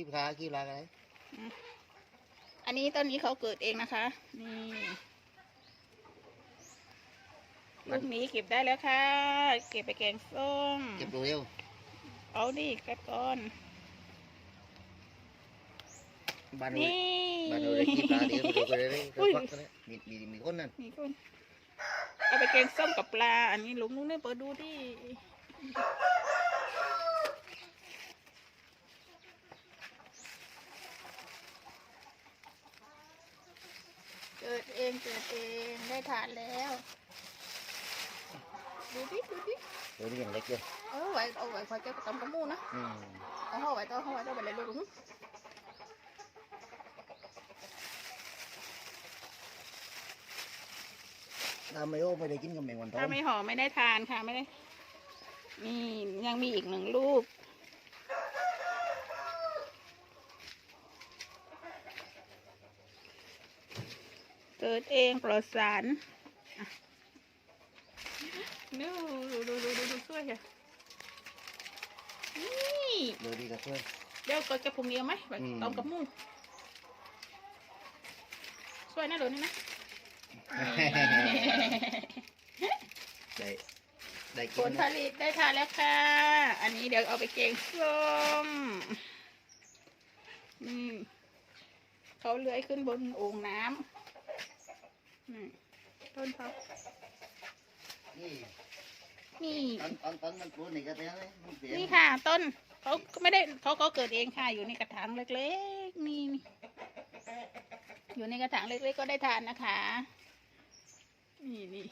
ขี้ปลาขี้ปลาอะไรอันนี้ต้นนี้เขาเกิดเองนะคะ นี่ลูกนี้เก็บได้แล้วค่ะ เก็บไปแกงส้ม เก็บดูเร็วเอาดิแกัดก่อนบ้านเรานี่บ้านเราได้ขี้ปลาเดี๋ยวเราไปเลยอุ้ยควักกันเลยมีมีมีคนนั่นนี่คุณเอาไปแกงส้มกับปลา อันนี้ลุงลุงเนี่ยเปิดดูดิ กิดเองเกิดเองได้ทานแล้วดูดิดูดิเดี๋ยวนี้ยังเล็กอยู่เออไว้เอาไว้คอยเก็บตำกระมูนะอืมเอาห่อไว้ต่อห่อไว้ต่อไปเลยลูกลุงทำไมโอ้ไม่ได้กินกับแมงวันทอถ้างไม่ห่อไม่ได้ทานค่ะไม่ได้นี่ยังมีอีกหนึ่งลูก เกิดเองปลอดสารนู่ดูดูดูดูดูช่วยค่ะนี่เดี๋ยดีกับช่วยเดี๋ยวก็จะพุงเดียวไหมแบบอืมตอมกับมูช่วยนะเดี๋ยนี้นะได้ได้กินลผลิตได้ทานแล้วค่ะ อันนี้เดี๋ยวเอาไปเกงส้มนี่เขาเลื้อยขึ้นบนโอ่งน้ำ นี่ต้นเขานี่นี่ ตอนตอนตอนมันปลูกนี่ก็เตี้ยเลยมันเตี้ยนี่ค่ะ ต้นเขาก็ไม่ได้เขาก็เกิดเองค่ะ อยู่ในกระถางเล็กๆนี่นี่อยู่ในกระถางเล็กๆก็ได้ทานนะคะ นี่นี่